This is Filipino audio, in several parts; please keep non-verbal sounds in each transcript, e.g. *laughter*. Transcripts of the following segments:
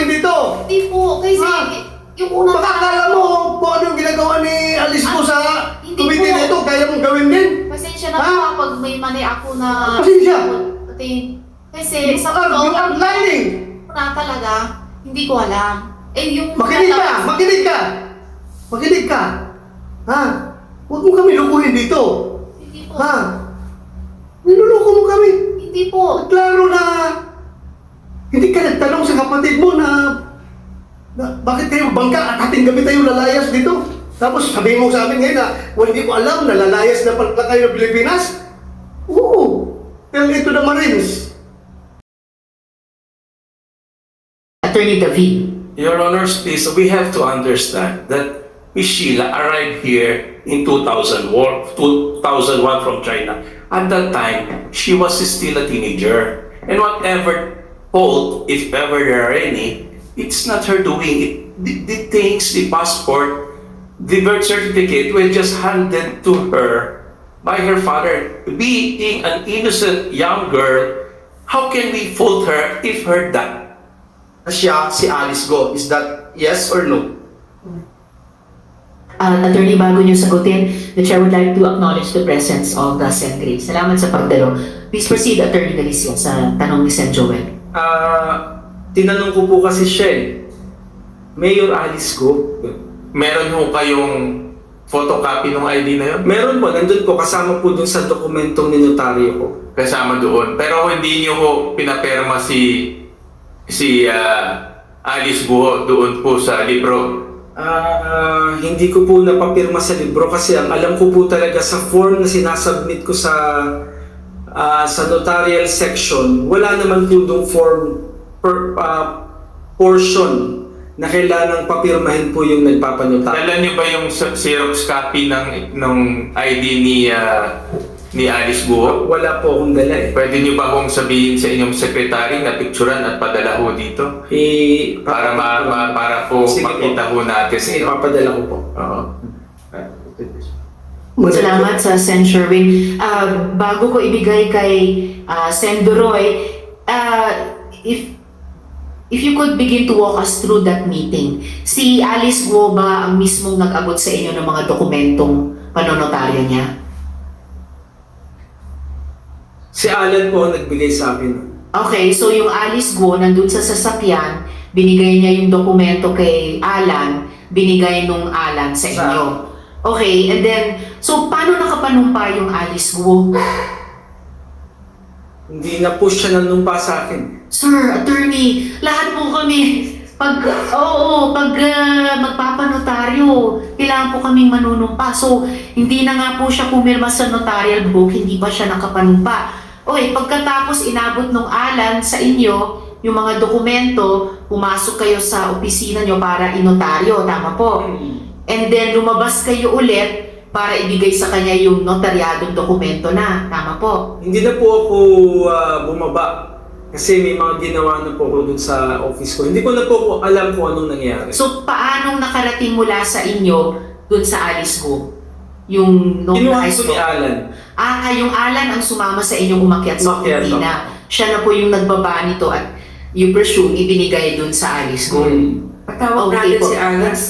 lulukuhin dito. Hindi po, kasi Ha? yung unang Baka akala mo kung ano yung ginagawa ni Alice ko sa Hindi committee po. na ito, kaya mong gawin din. Pasensya na Ha? po ah, pag may mali ako na... Pasensya? Pati, kasi sa Ah, totoo lying. na talaga, hindi ko alam. Eh, yung... Makinig ka, makinig ka. Makinig ka. Ha? Huwag mo kami lukuhin dito. Hindi po. Ha? Niluloko mo kami. Hindi po. Klaro na hindi ka nagtanong sa kapatid mo na, na bakit kayo bangka at ating gabi tayo lalayas dito? Tapos sabihin mo sa amin ngayon na, well, hindi ko alam na lalayas na pala kayo ng Pilipinas? Oo. Tell it to the Marines. Attorney David. Your Honors, please, we have to understand that Miss Sheila arrived here in 2001, 2001 from China. At that time, she was still a teenager. And whatever fault, if ever there are any, it's not her doing. It, the, the things, the passport, the birth certificate were just handed to her by her father. Being an innocent young girl, how can we fault her if her dad siya si Alice Go. Is that yes or no? Uh, attorney, bago niyo sagutin, the chair would like to acknowledge the presence of the Sen. Grace. Salamat sa pagdalo. Please proceed, Attorney Galicia, sa tanong ni Sen. Joel. Ah, tinanong ko po kasi siya eh. Mayor Alice Go. Meron ho kayong photocopy ng ID na yun? Meron po, nandun po, kasama po dun sa dokumentong ninotaryo ko. Kasama doon. Pero hindi nyo ho pinaperma si si ah, Alice Buho doon po sa libro. Ah, hindi ko po napapirma sa libro kasi ang alam ko po talaga sa form na sinasubmit ko sa ah, sa notarial section, wala naman po dong form per, ah, portion na kailangang papirmahin po yung nagpapanotaryo. Dala nyo ba yung Xerox copy ng ng ID ni ah, ni Alice Buho? Wala po akong dala eh. Pwede nyo ba kong sabihin sa inyong secretary na picturean at padala ho dito? Eh, Para ma, ma- para po Sige po. makita ho natin. Sige, ito. papadala ko po. Oo. Salamat sa Sen. Sherwin. Uh, bago ko ibigay kay uh, Sen. Duroy, uh, if if you could begin to walk us through that meeting. Si Alice Guo ba ang mismong nag-abot sa inyo ng mga dokumentong panonotaryo niya? Si Alan po ang nagbigay sa akin. Okay, so yung Alice Go, nandun sa sasakyan, binigay niya yung dokumento kay Alan, binigay nung Alan sa Sa- inyo. Okay, and then, so paano nakapanumpa yung Alice Go? Hindi na po siya nanumpa sa akin. Sir, attorney, lahat po kami, pag, oo, pag ah, magpapanotaryo, kailangan po kaming manunumpa. So, hindi na nga po siya pumirma sa notarial book, hindi pa siya nakapanumpa. Okay, pagkatapos inabot nung Alan sa inyo, yung mga dokumento, pumasok kayo sa opisina nyo para inotaryo, tama po? And then lumabas kayo ulit para ibigay sa kanya yung notaryadong dokumento na, tama po? Hindi na po ako ah, bumaba kasi may mga ginawa na po ako dun sa office ko. Hindi ko na po ako alam kung anong nangyari. So, paanong nakarating mula sa inyo dun sa Alice Go? Yung nung Kinuha high ko school? ni Alan. Ah, yung Alan ang sumama sa inyong umakyat sa Umakyat. Siya na po yung nagbaba nito at you presume ibinigay dun sa Alice Go. Hmm. Patawag Okay natin po. si Alas.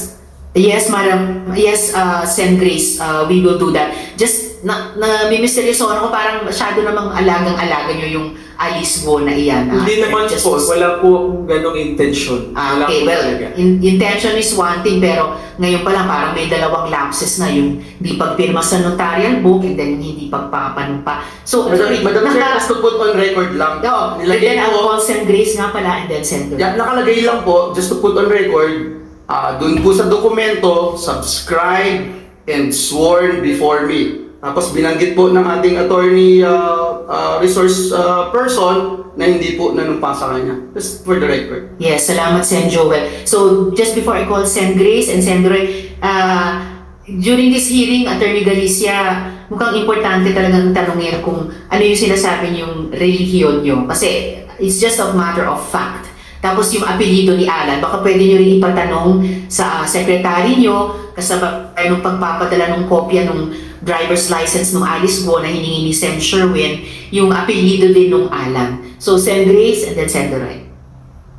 Yes, madam. Yes, uh, Sen. Grace, uh, we will do that. Just, na, na mimisteryoso ako, parang masyado namang alagang-alaga nyo yung Alice Go na iyan. Hindi naman Just- po. Wala po akong ganong intention. Ah, okay, well, in- intention is one thing, pero ngayon pa lang parang may dalawang lapses na yung hindi pagpirma sa notarial book and then hindi pagpapanumpa. So, Madam, Madam Chair, just to put on record lang. And Nilagay then I'll po, call Sen. Grace nga pala and then Sen. yeah, nakalagay lang po, just to put on record, ah doon po sa dokumento, subscribe and sworn before me. Tapos binanggit po ng ating attorney ah, ah, resource ah, person na hindi po nanumpa sa kanya. Just for the record. Yes, salamat Sen. Joel. So, just before I call Sen. Grace and Sen. Roy, uh, during this hearing, Attorney Galicia, mukhang importante talagang tanungin kung ano yung sinasabi niyong relihiyon niyo. Kasi it's just a matter of fact. Tapos yung apelido ni Alan, baka pwede niyo rin ipatanong sa uh, secretary niyo kasabay nung pagpapadala ng kopya ng driver's license ng Alice Go na hiningi ni Sen. Sherwin, yung apelido din ng Alan. So, Sen. Grace and then Sen. Roy.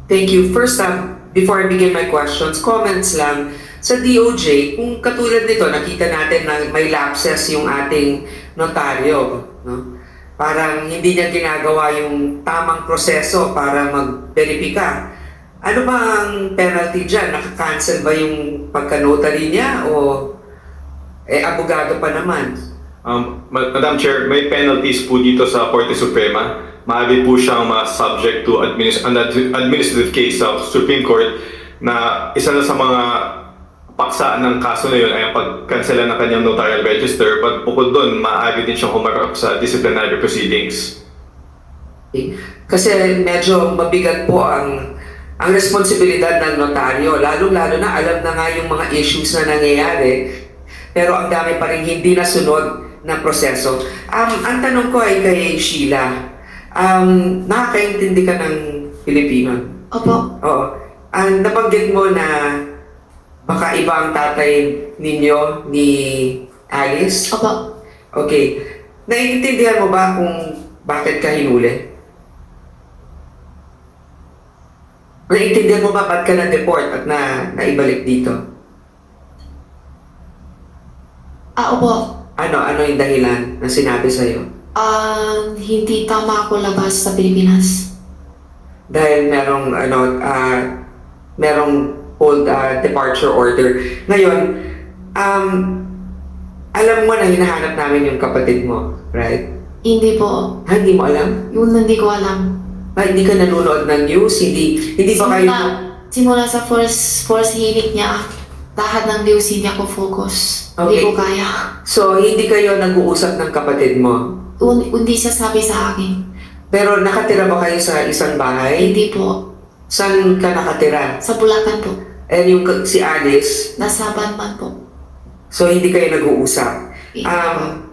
Thank you. First up, before I begin my questions, comments lang sa DOJ, kung katulad nito, nakita natin na may lapses yung ating notaryo. No? Parang hindi niya ginagawa yung tamang proseso para mag-verifika. Ano ba ang penalty dyan? Nakakancel ba yung pagka-notary niya o eh, abogado pa naman? Um, Ma- Madam Chair, may penalties po dito sa Korte Suprema. Maaari po siyang ma-subject to administ- an ad- administrative case sa Supreme Court na isa na sa mga paksa ng kaso na yun ay ang pagkansela ng kanyang notarial register. But bukod doon, maaari din siyang humarap sa disciplinary proceedings. Kasi medyo mabigat po ang ang responsibilidad ng notaryo. Lalo-lalo na alam na nga yung mga issues na nangyayari. Pero ang dami pa rin hindi nasunod na proseso. Um, ang tanong ko ay kay Sheila. Um, nakakaintindi ka ng Pilipino? Opo. Oo. Ang nabanggit mo na baka iba ang tatay ninyo ni Alice? Opo. Okay. Naiintindihan mo ba kung bakit ka hinuli? Naiintindihan mo ba ba't ka na-deport at na naibalik dito? Ah, opo. Ano, ano yung dahilan na sinabi sa'yo? Ah, hindi tama ako labas sa Pilipinas. Dahil merong, ano, ah, merong hold ah, departure order. Ngayon, um, alam mo na hinahanap namin yung kapatid mo, right? Hindi po. Ha, hindi mo alam? Yun hindi ko alam. Ah, hindi ka nanonood ng news? Hindi, hindi ba kayo... Simula, simula sa first, first hilik niya, lahat ng news hindi ako focus. Hindi Okay. ko kaya. So, hindi kayo nag-uusap ng kapatid mo? Un, hindi siya sabi sa akin. Pero nakatira ba kayo sa isang bahay? Hindi po. Saan ka nakatira? Sa Bulacan po. And yung ka- si Alice, Nasa Banman po. so hindi kayo nag-uusap. Hindi Um,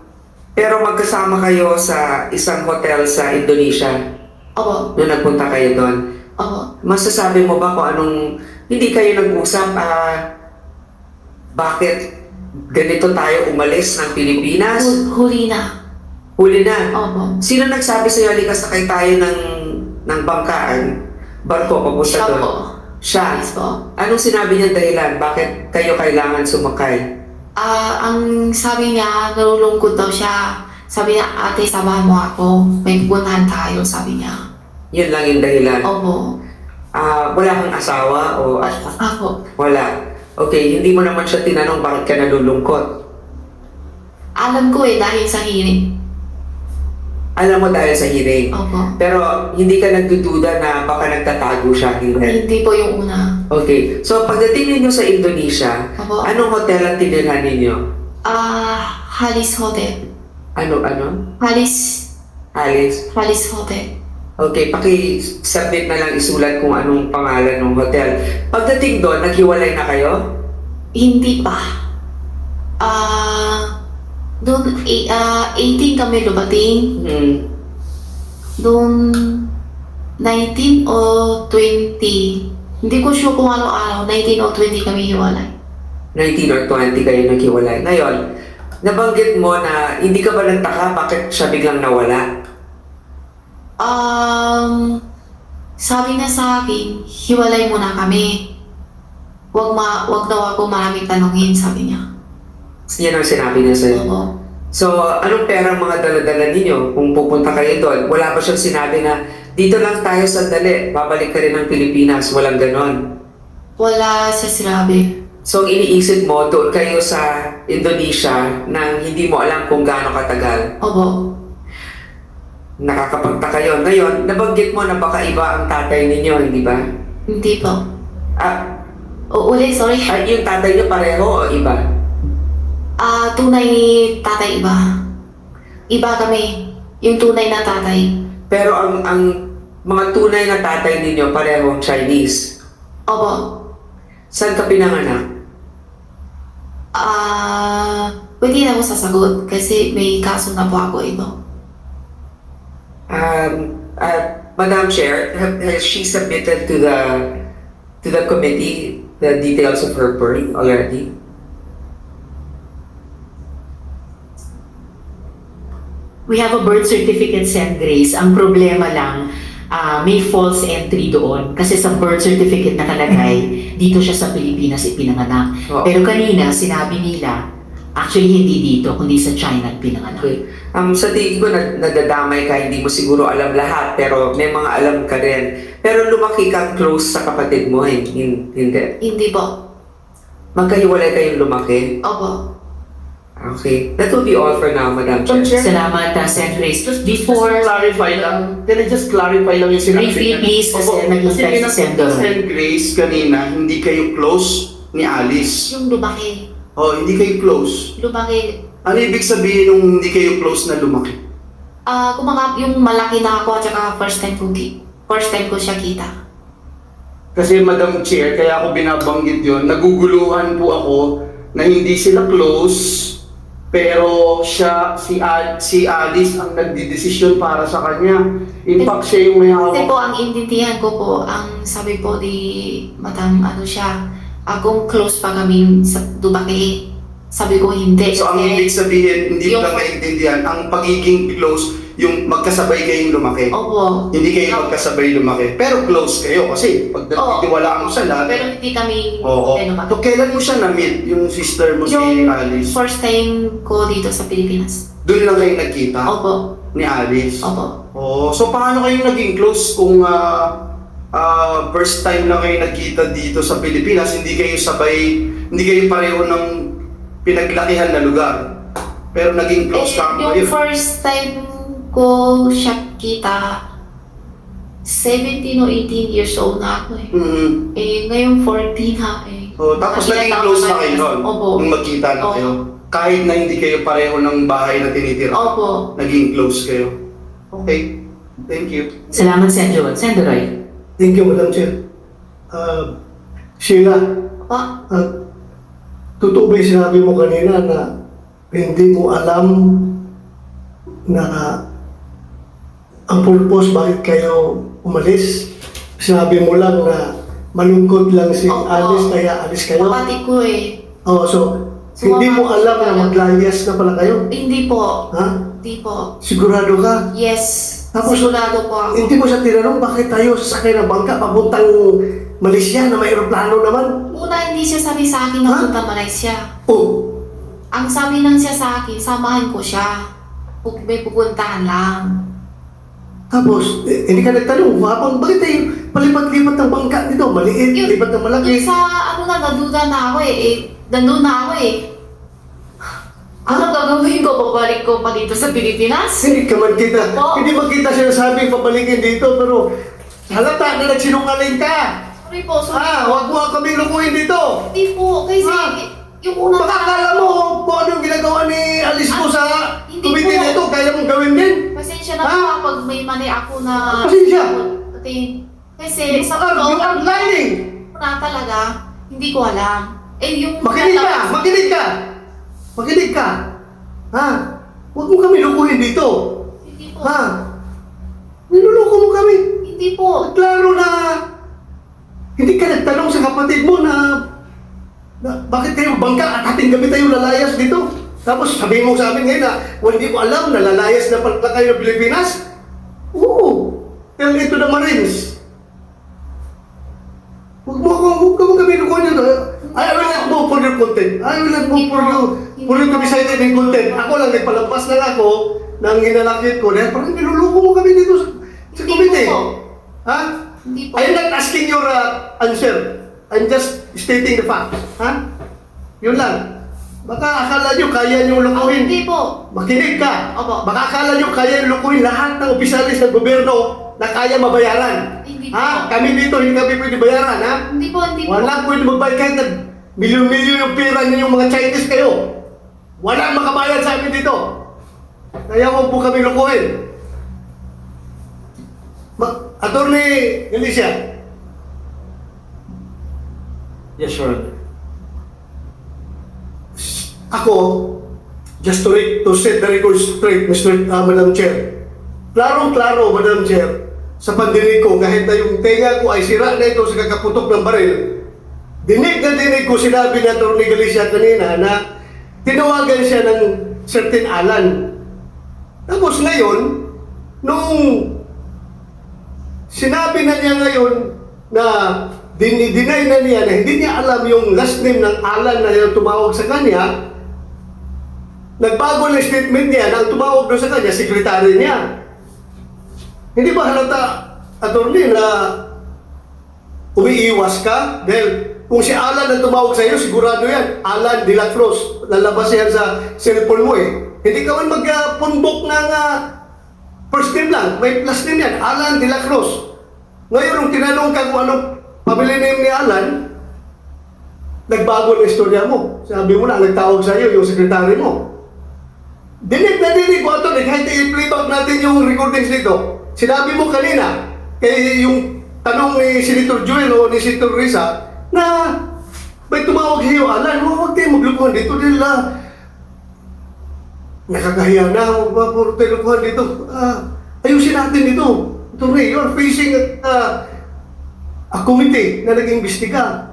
pero magkasama kayo sa isang hotel sa Indonesia Opo. nung nagpunta kayo doon. Opo. Masasabi mo ba kung anong hindi kayo nag-usap? ah, bakit ganito tayo umalis ng Pilipinas? Hu- huli na. Huli na. Opo. Sino nagsabi sa'yo, halika sakay tayo ng, ng bangkaan? Barko, papunta Siya doon? po. Siya. Po. Anong sinabi niya dahilan? Bakit kayo kailangan sumakay? Ah, ang sabi niya, nalulungkot daw siya. Sabi niya, ate, samahan mo ako. May pupuntahan tayo, sabi niya. Yun lang yung dahilan. Opo. Ah, wala kang asawa o Ako. wala. Okay, hindi mo naman siya tinanong bakit ka nalulungkot. Alam ko eh, dahil sa hearing. Alam mo dahil sa hearing. Opo. Pero hindi ka nagdududa na baka nagtatago siya, hindi. Hindi po yung una. Okay, so pagdating ninyo sa Indonesia, Opo. anong hotel ang tinirhan ninyo? Ah, Halis Hotel. Ano, ano? Halis, Alice? Halis Hotel. Okay, paki-submit na lang isulat kung anong pangalan ng hotel. Pagdating doon, naghiwalay na kayo? Hindi pa. Ah, doon, eh, ah, 18 kami lumating. Hmm. Doon, 19 o 20. Hindi ko sure kung ano araw. 19 o 20 kami hiwalay. 19 or 20 kayo naghiwalay. Ngayon, nabanggit mo na hindi ka ba nagtaka bakit siya biglang nawala? Um, sabi niya sa akin, hiwalay muna kami. Huwag, ma wag daw ako maraming tanongin, sabi niya. Yan ang sinabi niya sa'yo. Oo. So, anong perang mga daladala ninyo kung pupunta kayo doon? Wala ba siyang sinabi na dito lang tayo sandali, babalik ka rin ng Pilipinas, walang ganon. Wala siya sinabi. So, ang iniisip mo, doon kayo sa Indonesia nang hindi mo alam kung gaano katagal. Opo. Nakakapagtaka yun. Ngayon, nabanggit mo na baka iba ang tatay ninyo, hindi ba? Hindi po. Ah, O, ulit, sorry. ay, yung tatay niyo pareho o iba? Ah, tunay tatay iba. Iba kami. Yung tunay na tatay. Pero ang ang mga tunay na tatay ninyo parehong Chinese. Opo. Saan ka pinanganak? Ah, pwede na ako sasagot kasi may kaso na po ako ito. Um, uh, Madam Chair, has she submitted to the to the committee the details of her birth already? We have a birth certificate, Sen. Grace. Ang problema lang, ah, may false entry doon. Kasi sa birth certificate nakalagay, dito siya sa Pilipinas ipinanganak. Oo. Pero kanina, sinabi nila, actually hindi dito, kundi sa China pinanganak. Okay. Um, sa tingin ko, nag- nadadamay ka, hindi mo siguro alam lahat, pero may mga alam ka rin. Pero lumaki kang close sa kapatid mo, hin- hindi. Hindi po. Magkahiwalay kayong lumaki. Opo. Okay. That will be all for now, Madam Chair. Chair, Salamat, uh, Sen. Grace. just, Before, just clarify lang. Can I just clarify lang yung sinabi? briefly please, kasi Opo, kasi naghintay si Sen. Doron. Sen Grace kanina, hindi kayo close ni Alice. Yung lumaki. Oh, hindi kayo close. Lumaki. Ano ibig sabihin nung hindi kayo close na lumaki? Ah, kumaka yung malaki na ako at saka first time ko ki- first time ko siya kita. Kasi Madam Chair, kaya ako binabanggit yon naguguluhan po ako na hindi sila close, pero siya, si, Al, si Alice ang nagdidesisyon para sa kanya. In fact, siya yung may Kasi po ang intindihan ko po, ang sabi po di Madam ano siya, akong close pa kami sa Dubaki. Sabi ko hindi. So ang ibig sabihin, hindi Yung- lang maintindihan, ang pagiging close, yung magkasabay kayong lumaki. Opo. Hindi kayo magkasabay lumaki. Pero close kayo kasi pag Oo. nagtitiwalaan mo sa lahat. Pero hindi kami Oo. ano ba? So kailan mo siya na-meet, yung sister mo si Yung Alice? first time ko dito sa Pilipinas. Doon lang kayo nagkita Opo. ni Alice? Opo. Oh, so paano kayo naging close kung ah, ah, first time lang kayo nagkita dito sa Pilipinas, hindi kayo sabay, hindi kayo pareho ng pinaglakihan na lugar? Pero naging close Eh, ka yung kayo. first time ko siya kita, 17 o 18 years old na ako eh. Mhm. Eh, ngayon 14 ha eh. Oh, tapos naging close na kayo noon Opo. nung magkita na Opo. kayo. Kahit na hindi kayo pareho ng bahay na tinitira. Opo. Naging close kayo. Okay. Thank you. Salamat, Sen. Joel. Sen. Doroy. Thank you, Madam Chair. Uh, Sheila, Pa, uh, totoo ba yung sinabi mo kanina na hindi mo alam na ang purpose bakit kayo umalis? Sinabi mo lang na malungkot lang si Opo. Alice kaya alis kayo? kapatid ko eh. Oh, so hindi mo alam na maglayas na pala kayo? Hindi po. Ha? Hindi po. Sigurado ka? Yes. Tapos- Sigurado po ako. Hindi mo siya tinanong bakit tayo sasakay ng bangka papuntang Malaysia na may aeroplano naman? Una, hindi siya sabi sa akin na punta Malaysia. Oh, Ang sabi lang siya sa akin, samahan ko siya. May pupuntahan lang. Tapos, eh, hindi ka nagtanong, habang bakit tayo palipat-lipat ng bangka dito? Maliit, Yun- lipat ng malaki. Yung sa ano na, naduda na ako eh. eh nandun na ako eh. Ano gagawin ko? Babalik ko pa dito sa Pilipinas? Hindi ka man kita, Oo. hindi man kita sinasabi pabalikin dito, pero halata na nagsinungaling ka. Sorry po, sorry Ah, huwag mo kami lukuhin dito. Hindi po, kasi Ha? Yung una Baka akala mo kung ano yung ginagawa ni Alice mo sa Hindi committee po. na ito, kaya mong gawin din. Pasensya na Ha? po ah, pag may mali ako na... Pasensya? Kasi You sa are totoo lying. na talaga, hindi ko alam. Eh, yung... Makinig ka! Makinig ka! Makinig ka! Ha? Huwag mo kami lukuhin dito. Hindi po. Ha? Niluloko mo kami. Hindi po. Klaro na hindi ka nagtanong sa kapatid mo na, na bakit kayo bangka at ating gabi tayo lalayas dito. Tapos sabihin mo sa amin ngayon na well, hindi ko alam na lalayas na pala kayo ng Pilipinas. Oo. Tell it to the Marines. Huwag mo ako, huwag mo kami lukuhin dito. I will not go for your content. I will not go for you, for you to be cited in content. Ako lang, nagpalampas lang ako ng hinalakit ko dahil parang niluloko mo kami dito sa, sa committee. Ha? Hindi po. I'm not asking your uh, answer. I'm just stating the fact. Ha? Yun lang. Baka akala nyo kaya nyo Ah, lukuhin. hindi po. Makinig ka. Opo. Baka akala nyo kaya nyo lukuhin lahat ng opisyalis ng gobyerno na kaya mabayaran. Hindi po. Ha? Kami dito, hindi kami pwede bayaran. Ha? Hindi po, hindi po. Wala pwede magbayad kahit na milyon-milyon yung pera ninyo yung mga Chinese kayo. Wala makabayad sa amin dito. Kaya huwag po kami lukuhin. Ma Attorney Alicia, Yes, Your ako, just to, re- to set the record straight, Mr. Uh, Madam Chair. Klarong-klaro, Madam Chair, sa pandinig ko, kahit na yung tenga ko ay sira na ito sa kakaputok ng baril, dinig na dinig ko sinabi na Atty. Galicia kanina na tinawagan siya ng certain Alan. Tapos ngayon, nung sinabi na niya ngayon na dinideny na niya na hindi niya alam yung last name ng Alan na yung tumawag sa kanya, nagbago na statement niya na ang tumawag doon sa kanya, sekretary niya. Hindi ba halata, attorney, na umiiwas ka? Dahil kung si Alan ang tumawag sa iyo, sigurado yan. Alan de la Cruz. Lalabas yan sa cellphone mo eh. Hindi ka man magpunbok ng ah, first name lang. May last name yan. Alan de la Cruz. Ngayon, nung tinanong ka kung anong family name ni Alan, nagbago ang istorya mo. Sabi mo na, nagtawag sa iyo yung sekretary mo. Dinig na dinig ko ito, kahit i-playback natin yung recordings dito. Sinabi mo kanina, kay yung tanong ni Senator Joel o ni Senator Risa, na may tumawag sa iyo, Alan, huwag tayo maglukuhan dito dahil ah, nakakahiya na, huwag ba puro tayo dito. Ah, ayusin natin dito. Tore, you're facing ah, a committee na nag-imbestiga.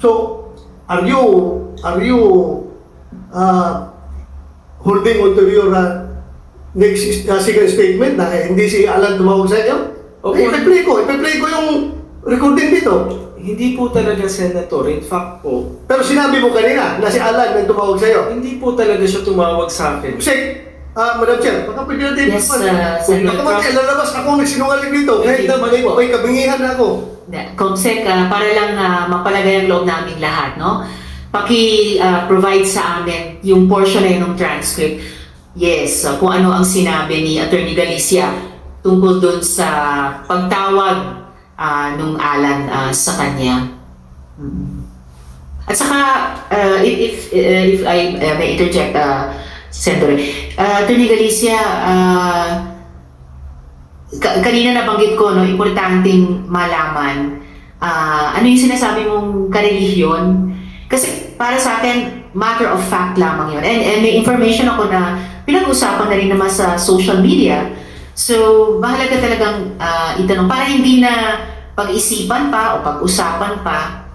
So, are you, are you uh, holding on to your uh, next uh, second statement na hindi si Alan tumawag sa inyo? Okay, ipi-play ko. Ipi-play ko yung recording dito. Hindi po talaga, Senator. In fact po, Pero sinabi mo kanina na si Alan ang tumawag sa iyo. hindi po talaga siya tumawag sa akin. Sek, ah, Madam Chair, baka pwede natin Yes, uh, Senator baka mati, lalabas ako nagsinungaling dito. Kahit Hindi na may, po. may kabingihan na ako. Comsec, ah, para lang ah, mapalagay ang loob naming lahat, no? Paki-provide sa amin yung portion na yun ng transcript. Yes, ah, kung ano ang sinabi ni Attorney Galicia tungkol dun sa pagtawag ah, nung Alan ah, sa kanya. Mm. At saka, uh, if, if, uh, if I uh, may interject, uh, Senator, uh, Attorney Galicia, uh, ka- kanina nabanggit ko, no, importanteng malaman, ah, ano yung sinasabi mong karelihiyon? Kasi para sa akin, matter of fact lamang yun. And, and may information ako na pinag-usapan na rin naman sa social media. So, mahalaga talagang ah, itanong para hindi na pag-isipan pa o pag-usapan pa.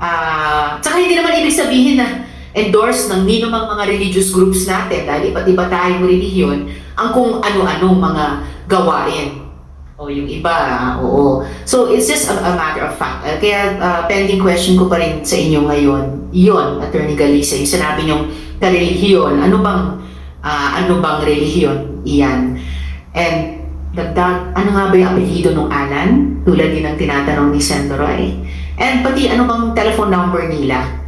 Ah, tsaka hindi naman ibig sabihin na endorse ng minumang mga religious groups natin dahil iba't iba tayong relihiyon ang kung ano-ano mga gawain. O yung iba, oo. So, it's just a, a matter of fact. Ah, kaya ah, pending question ko pa rin sa inyo ngayon, yon Attorney Galisa, yung sinabi niyong karelihiyon, ano bang, ah, ano bang relihiyon iyan? And dagdag, ano nga ba yung apelido ng Alan? Tulad din ng tinatanong ni Senator Roy. And pati ano bang telephone number nila?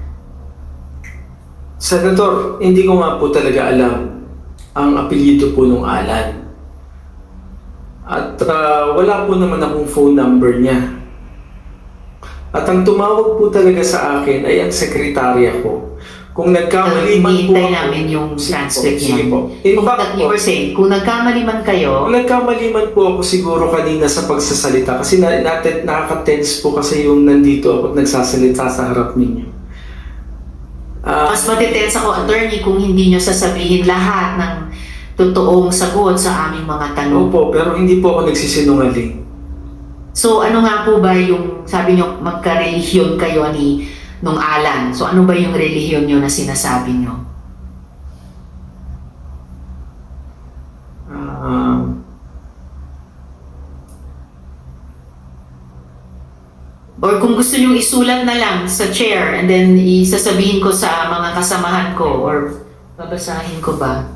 Senator, hindi ko nga po talaga alam ang apelyido po nung Alan. At ah, wala po naman akong phone number niya. At ang tumawag po talaga sa akin ay ang sekretarya ko. Kung nagkamali man po ako- namin yung transcript niya. po. In Kung fact you were saying, kung nagkamali man kayo, Kung nagkamali man po ako siguro kanina sa pagsasalita kasi na, natin, nakaka-tense po kasi yung nandito ako at nagsasalita sa harap ninyo. Ah, mas matitense ako, attorney, kung hindi nyo sasabihin lahat ng totoong sagot sa aming mga tanong. opo, pero hindi po ako nagsisinungaling. So ano nga po ba yung, sabi nyo, magka-relihiyon kayo ni nung Alan. So ano ba yung relihiyon nyo na sinasabi nyo? Ah, Or kung gusto nyo isulat na lang sa chair and then isasabihin ko sa mga kasamahan ko or babasahin ko ba?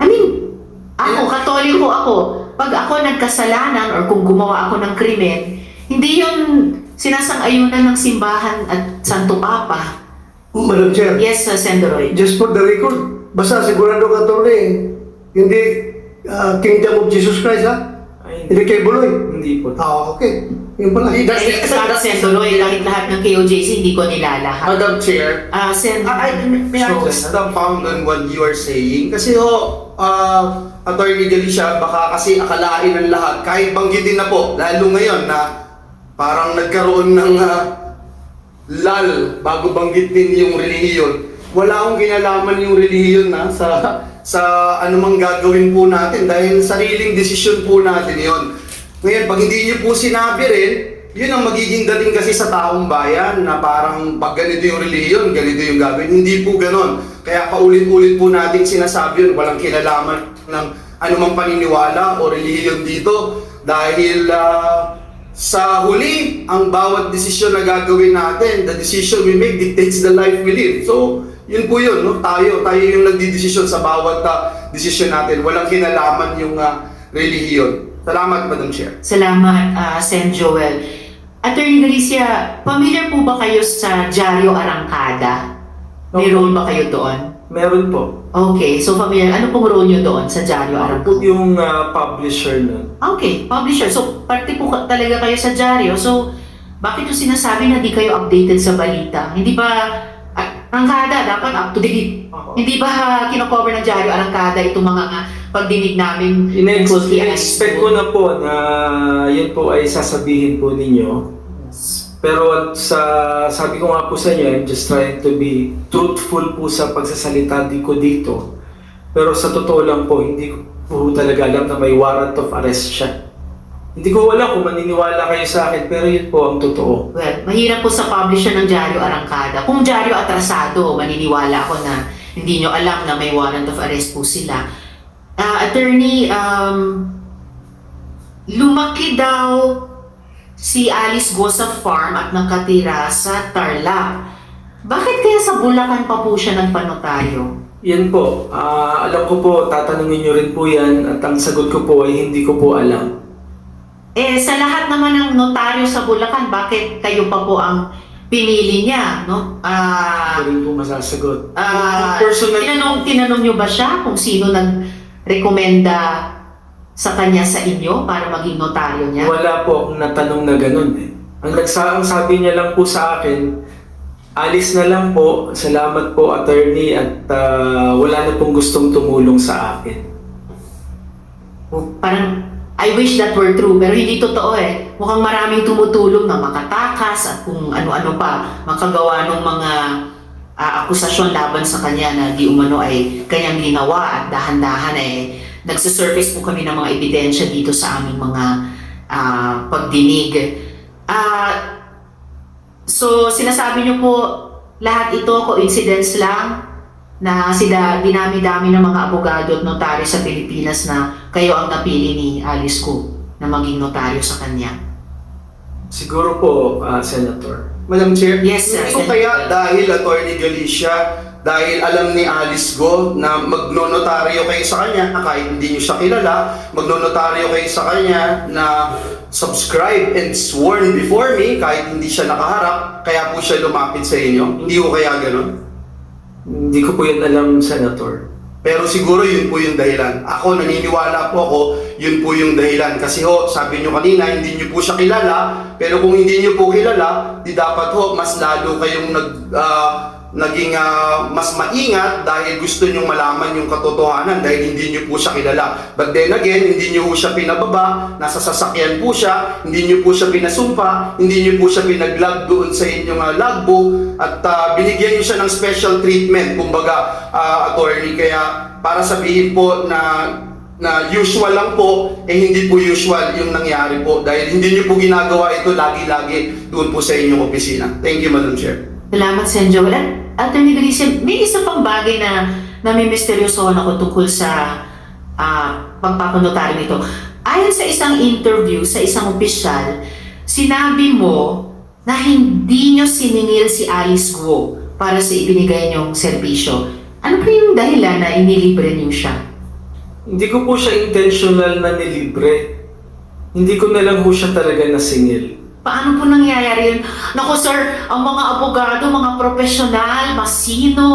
I mean, ako, katoliko ako. Pag ako nagkasalanan or kung gumawa ako ng krimen, hindi yun sinasang-ayunan ng simbahan at Santo Papa. Madam Chair, Yes, uh, Sendoroy. just for the record, basta sigurado ka ito hindi ah, Kingdom of Jesus Christ ha? ay, Hindi kay Buloy. hindi po. Ah, okay. Yun pala. Eh, Sabi Sendoroy, kahit lahat ng KOJC, hindi ko nilalahat. Madam Chair, Ah, Sen... I, I, may I just dumbfound on what you are saying? Kasi ho, uh, Attorney Galicia, baka kasi akalain ng lahat, kahit banggitin na po, lalo ngayon na parang nagkaroon ng ah, lal bago banggitin yung relihiyon. Wala akong kinalaman yung relihiyon na sa sa anumang gagawin po natin dahil sariling desisyon po natin yon. Ngayon, pag hindi niyo po sinabi rin, yun ang magiging dating kasi sa taong bayan na parang pag ganito yung reliyon, ganito yung gagawin. Hindi po ganon. Kaya paulit-ulit po natin sinasabi yun, walang kinalaman ng anumang paniniwala o relihiyon dito dahil ah, sa huli, ang bawat desisyon na gagawin natin, the decision we make dictates the life we live. So, yun po yun, no? tayo, tayo yung nagdidesisyon sa bawat ah, desisyon natin. Walang kinalaman yung ah, relihiyon. Salamat, Madam Chair. Salamat, ah, Sen Joel. Attorney Galicia, familiar po ba kayo sa Diario Arangkada? May Opo. role ba kayo doon? Meron po. Okay, so familiar. Ano pong role nyo doon sa Diario Arangkada? yung ah, publisher nun. Okay, publisher. So, parte po ka- talaga kayo sa Diario. So, bakit yung sinasabi na di kayo updated sa balita? Hindi ba, ah, Arangkada, dapat up to date. Hindi ba kinocover ng Diario Arangkada itong mga pagdinig namin Alice In-expect ko na po na yun po ay sasabihin po ninyo. Pero at sa sabi ko nga po sa inyo, I'm just trying to be truthful po sa pagsasalita di ko dito. Pero sa totoo lang po, hindi ko po talaga alam na may warrant of arrest siya. Hindi ko alam kung maniniwala kayo sa akin, pero yun po ang totoo. Well, mahirap po sa publisher ng Diario Arangkada. Kung Diario Atrasado, maniniwala ako na hindi nyo alam na may warrant of arrest po sila. Ah, attorney, um, lumaki daw si Alice Go sa farm at nakatira sa Tarlac. Bakit kaya sa Bulacan pa po siya nagpanotaryo? Yan po, ah, alam ko po, tatanungin nyo rin po yan at ang sagot ko po ay hindi ko po alam. Eh, sa lahat naman ng notaryo sa Bulacan, bakit kayo pa po ang pinili niya, no? Ah, Hindi ko rin po masasagot. Ah, Personal, tinanong, tinanong niyo ba siya kung sino nag-rekomenda sa kanya sa inyo para maging notaryo niya? Wala po akong natanong na ganun eh. Ang, nagsa, ang sabi niya lang po sa akin, alis na lang po, salamat po attorney at ah, wala na pong gustong tumulong sa akin. Oh, Parang, I wish that were true, pero hindi totoo eh. Mukhang maraming tumutulong na makatakas at kung ano-ano pa, makagawa ng mga ah, akusasyon laban sa kanya na di umano ay kanyang ginawa at dahan-dahan eh nagsisurface po kami ng mga ebidensya dito sa aming mga ah, pagdinig. Ah, so, sinasabi niyo po lahat ito coincidence lang na sila dinami-dami ng mga abogado at notaryo sa Pilipinas na kayo ang napili ni Alice Ko na maging notaryo sa kanya. Siguro po, ah, Senator. Madam Chair, Yes, sir. hindi ko kaya dahil Attorney Galicia, dahil alam ni Alice Go na magnonotaryo kayo sa kanya, na kahit hindi niyo siya kilala, magnonotaryo kayo sa kanya na subscribe and sworn before me, kahit hindi siya nakaharap, kaya po siya lumapit sa inyo. Hindi ko kaya ganun. Hindi ko po yan alam, Senator. Pero siguro yun po yung dahilan. Ako, naniniwala po ako, yun po yung dahilan. Kasi ho, sabi nyo kanina, hindi nyo po siya kilala. Pero kung hindi nyo po kilala, di dapat ho, mas lalo kayong nag, ah, naging ah, mas maingat dahil gusto nyong malaman yung katotohanan dahil hindi nyo po siya kilala. But then again, hindi nyo po siya pinababa, nasa sasakyan po siya, hindi nyo po siya pinasumpa, hindi nyo po siya pinaglag doon sa inyong uh, logbook at ah, binigyan nyo siya ng special treatment, kumbaga, ah, attorney. Kaya para sabihin po na na usual lang po, eh hindi po usual yung nangyari po dahil hindi nyo po ginagawa ito lagi-lagi doon po sa inyong opisina. Thank you, Madam Chair. Salamat, Sen Joel. At Attorney Galicia, may isa pang bagay na nami-misteryosohan ako tungkol sa ah, pagpapanotaryo nito. Ayon sa isang interview sa isang opisyal, sinabi mo na hindi nyo siningil si Alice Guo para sa ibinigay niyong serbisyo. Ano po yung dahilan na inilibre niyo siya? Hindi ko po siya intentional na nilibre. Hindi ko na lang po siya talaga nasingil. Paano po nangyayari yun? Naku sir, ang mga abogado, mga profesional, masino,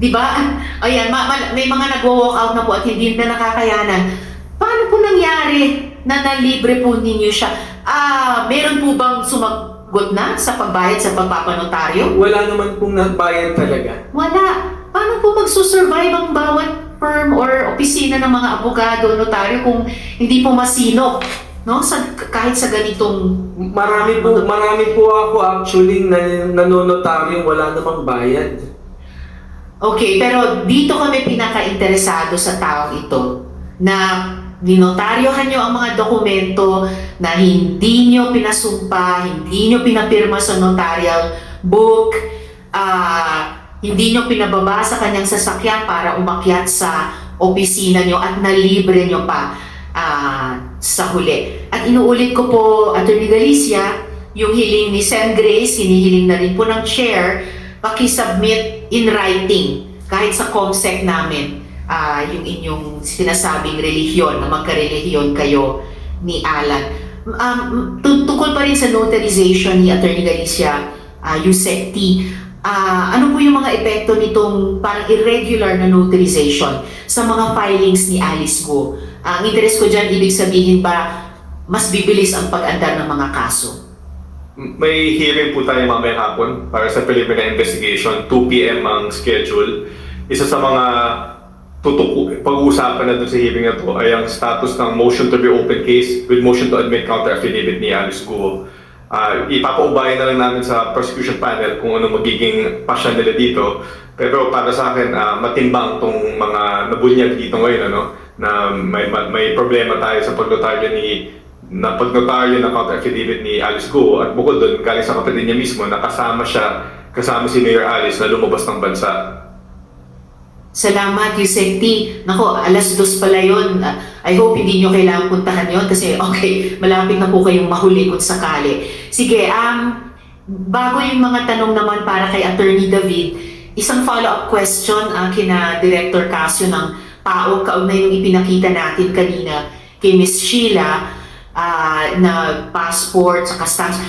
di ba? Ayan, ma- ma- may mga nagwo-walk out na po at hindi na nakakayanan. Paano po nangyari na nalibre po ninyo siya? Ah, meron po bang sumagot na sa pagbayad sa pagpapanotaryo? Wala naman pong nagbayad talaga. Wala. Paano po magsusurvive ang bawat firm or opisina ng mga abogado, notaryo kung hindi po masinop? No? Sa, kahit sa ganitong Marami po, marami po ako actually na nanonotaryo wala namang bayad. Okay, pero dito kami pinaka-interesado sa taong ito na dinotaryohan nyo ang mga dokumento na hindi nyo pinasumpa, hindi nyo pinapirma sa notarial book, ah, hindi nyo pinababa sa kanyang sasakyan para umakyat sa opisina nyo at nalibre nyo pa ah, sa huli. At inuulit ko po, Attorney Galicia, yung hiling ni Sen Grace, hinihiling na rin po ng chair, pakisubmit in writing kahit sa COMSEC namin ah, yung inyong sinasabing relihiyon na magkarelihiyon kayo ni Alan. Um, tu- tungkol pa rin sa notarization ni Attorney Galicia, uh, Yusek T, ah, ano po yung mga epekto nitong parang irregular na notarization sa mga filings ni Alice Go? Ang interest ko dyan, ibig sabihin ba mas bibilis ang pag-andar ng mga kaso? May hearing po tayo mamayang hapon para sa preliminary investigation. 2 p.m. ang schedule. Isa sa mga tutuk pag-uusapan na doon sa hearing na to ay ang status ng motion to reopen case with motion to admit counter affidavit ni Alice Guo. Uh, ipapaubayan na lang namin sa prosecution panel kung ano magiging pasya nila dito. Pero para sa akin, ah, matimbang tong mga nabunyag dito ngayon, ano, na may, may problema tayo sa pagnotaryo ni na pagnotaryo ng counter affidavit ni Alice Go at bukod doon, galing sa kapatid niya mismo, nakasama siya, kasama si Mayor Alice na lumabas ng bansa. Salamat, T. Nako, alas dos pala yun. I hope hindi nyo kailangan puntahan yon kasi *laughs* okay, malapit na po kayong mahuli kung sakali. Sige, um, bago yung mga tanong naman para kay Attorney David, isang follow-up question ang kina Director Casio ng PAO, kaugnay yung ipinakita natin kanina kay Miss Sheila ah, na passport sa stamps.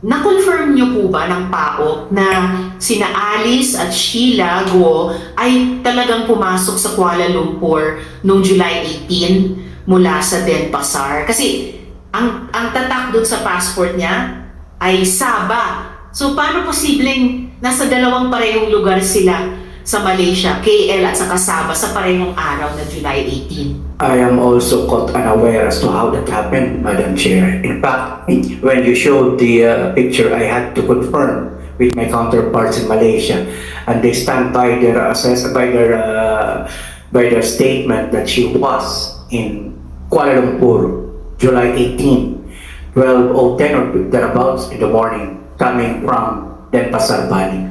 Na-confirm niyo po ba ng PAO na sina Alice at Sheila Guo ay talagang pumasok sa Kuala Lumpur noong July 18 mula sa Denpasar? Kasi ang, ang tatak doon sa passport niya ay Sabah. So paano posibleng nasa dalawang parehong lugar sila sa Malaysia, KL at saka Sabah sa parehong araw na July 18? I am also caught unaware as to how that happened, Madam Chair. In fact, when you showed the uh, picture, I had to confirm with my counterparts in Malaysia, and they stand by their assess by their uh, by their statement that she was in Kuala Lumpur, July 18, 12 or 10 or thereabouts in the morning, coming from Denpasar Valley.